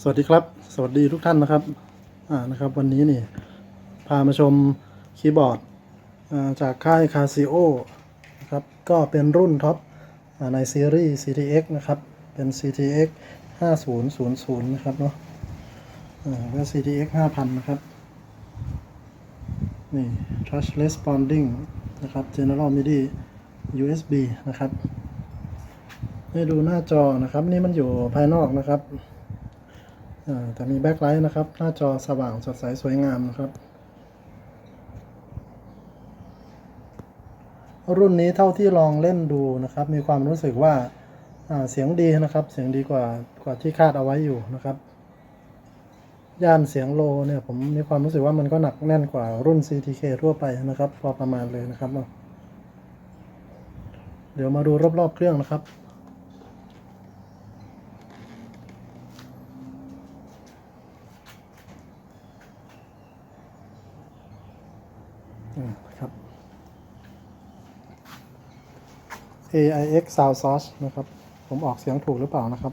สวัสดีครับ สวัสดีทุกท่านนะครับอ่านะครับ วันนี้นี่พามาชมคีย์บอร์ดจากค่าย Casio นะครับก็เป็นรุ่นท็อปในซีรีส์ CTX นะครับเป็น CTX 5000นะครับเนาะอ่าก็ CTX 5000นะครับนี่ touch responding นะครับ general MIDI USB นะครับให้ดูหน้าจอนะครับ นี่มันอยู่ภายนอกนะครับ แต่มีแบ็คไลท์นะครับ หน้าจอสว่างสดใสสวยงามนะครับ รุ่นนี้เท่าที่ลองเล่นดูนะครับ มีความรู้สึกว่าเสียงดีนะครับ เสียงดีกว่ากว่าที่คาดเอาไว้อยู่นะครับ ย่านเสียงโลเนี่ยผมมีความรู้สึกว่ามันก็หนักแน่นกว่ารุ่น CTK ทั่วไปนะครับ พอประมาณเลยนะครับ เดี๋ยวมาดูรอบๆเครื่องนะครับ อืมครับ AIX Sound Source นะครับ ผมออกเสียงถูกหรือเปล่านะครับ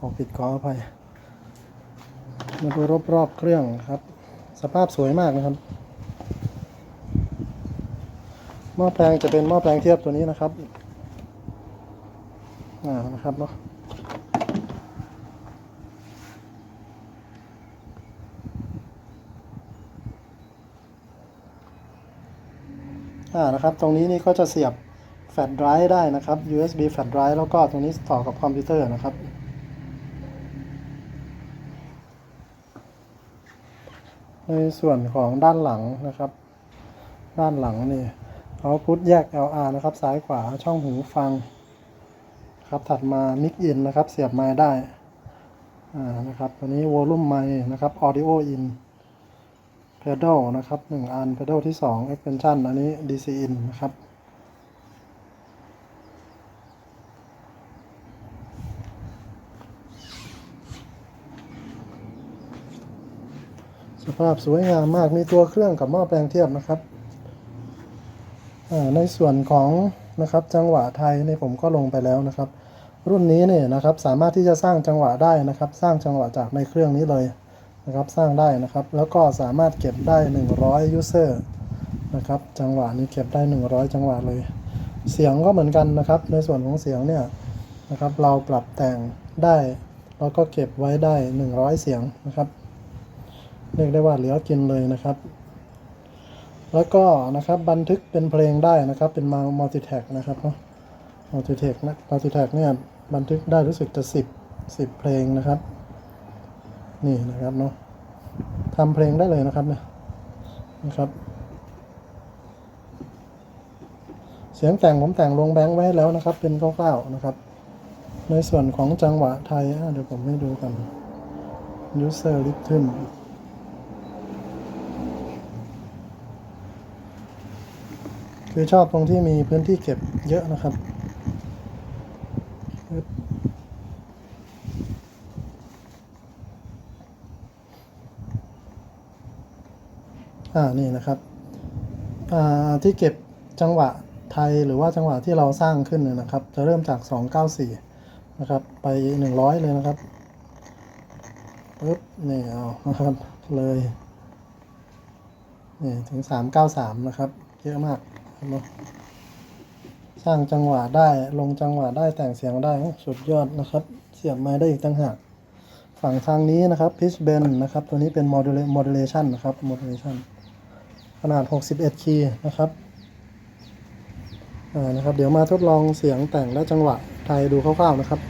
ออกผิดขออภัย มาดูรอบๆเครื่องครับ สภาพสวยมากนะครับ หม้อแปลงจะเป็นหม้อแปลงเทียบตัวนี้นะครับ อ่า นะครับเนาะอ่านะครับ ตรงนี้นี่ก็จะเสียบ แฟลชไดรฟ์ได้นะครับ USB แฟลชไดรฟ์แล้วก็ตรงนี้ต่อกับคอมพิวเตอร์นะครับ ในส่วนของด้านหลังนะครับ ด้านหลังนี่เอาพุทแยก LR นะครับ ซ้ายขวาช่องหูฟังครับถัดมามิกอินนะครับ เสียบไม้ได้อ่านะครับตัวนี้วอลลุ่มไม้นะครับ Audio in pedal นะครับหนึ่งอัน pedal ที่สอง extension อันนี้ DC in นะครับ ภาพสวยงามมากมีตัวเครื่องกับหม้อแปลงเทียบนะครับในส่วนของนะครับจังหวะไทยเนี่ยผมก็ลงไปแล้วนะครับ รุ่นนี้เนี่ยนะครับสามารถที่จะสร้างจังหวะได้นะครับ สร้างจังหวะจากในเครื่องนี้เลยนะครับ สร้างได้นะครับ แล้วก็สามารถเก็บได้ 100 user นะครับ จังหวะนี้เก็บได้ 100 จังหวะเลย เสียงก็เหมือนกันนะครับ ในส่วนของเสียงเนี่ยนะครับ เราปรับแต่งได้ แล้วก็เก็บไว้ได้ 100 เสียงนะครับ เรียกได้ว่าเหลือกินเลยนะครับ แล้วก็นะครับบันทึกเป็นเพลงได้นะครับ เป็นมัลติแท็กนะครับเนาะมัลติแท็กนะมัลติแท็กเนี่ยบันทึกได้รู้สึกจะสิบสิบเพลงนะครับ นี่นะครับเนาะทำเพลงได้เลยนะครับเนี่ยนะครับ เสียงแต่งผมแต่งลงแบงค์ไว้แล้วนะครับ เป็นคร่าวๆนะครับ ในส่วนของจังหวะไทยเดี๋ยวผมให้ดูกัน user rhythm คือชอบตรงที่มีพื้นที่เก็บเยอะนะครับ อ่า นี่นะครับ อ่า ที่เก็บจังหวะไทยหรือว่าจังหวะที่เราสร้างขึ้นเนี่ยนะครับ จะเริ่มจาก 294 นะครับ ไป 100 เลยนะครับปึ๊บ นี่เอานะครับ เลย นี่ ถึง 393 นะครับ เยอะมาก นะสร้างจังหวะได้ลงจังหวะได้แต่งเสียงได้สุดยอดนะครับ เสียบไม้ได้อีกตั้งหากฝั่งทางนี้นะครับพิชเบนนะครับ ตัวนี้เป็น modula- modulation นะครับ modulation ขนาด 61 คีย์นะครับอ่านะครับ เดี๋ยวมาทดลองเสียงแต่งและจังหวะไทยดูคร่าวๆนะครับ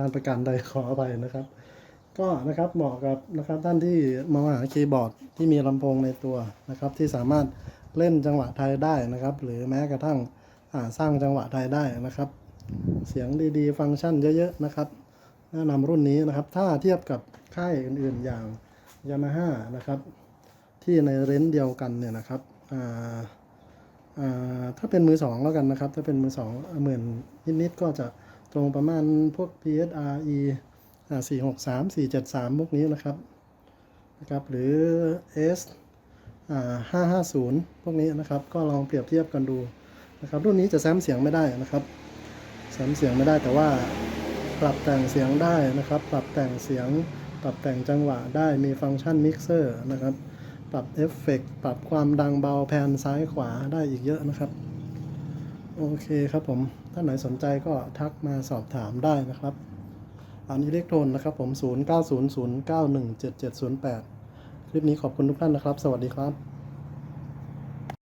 การประการใดขออภัยนะครับ ก็นะครับเหมาะกับนะครับท่านที่มองหาคีย์บอร์ดที่มีลำโพงในตัวนะครับ ที่สามารถเล่นจังหวะไทยได้นะครับ หรือแม้กระทั่งสร้างจังหวะไทยได้นะครับ เสียงดีๆ ฟังก์ชันเยอะๆนะครับแนะนำรุ่นนี้นะครับ ถ้าเทียบกับค่ายอื่นๆอย่าง Yamaha นะครับ ที่ในเรนเดียวกันเนี่ยนะครับถ้าเป็นมือสองแล้วกันนะครับ ถ้าเป็นมือสองหมื่นนิดๆก็จะ ตรงประมาณพวก PSRE อ่าสี่หกสามสี่เจ็ดสามพวกนี้นะครับนะครับหรือ S อ่าห้าห้าศูนย์พวกนี้นะครับก็ลองเปรียบเทียบกันดูนะครับรุ่นนี้จะแซมเสียงไม่ได้นะครับแซมเสียงไม่ได้แต่ว่าปรับแต่งเสียงได้นะครับ ปรับแต่งเสียง ปรับแต่งจังหวะได้มีฟังก์ชันมิกเซอร์นะครับ ปรับเอฟเฟกต์ปรับความดังเบาแพนซ้ายขวาได้อีกเยอะนะครับ โอเคครับผม ถ้าไหนสนใจก็ทักมาสอบถามได้นะครับ อันอิเล็กโทรนนะครับผม 0900917708 คลิปนี้ขอบคุณทุกท่านนะครับ สวัสดีครับ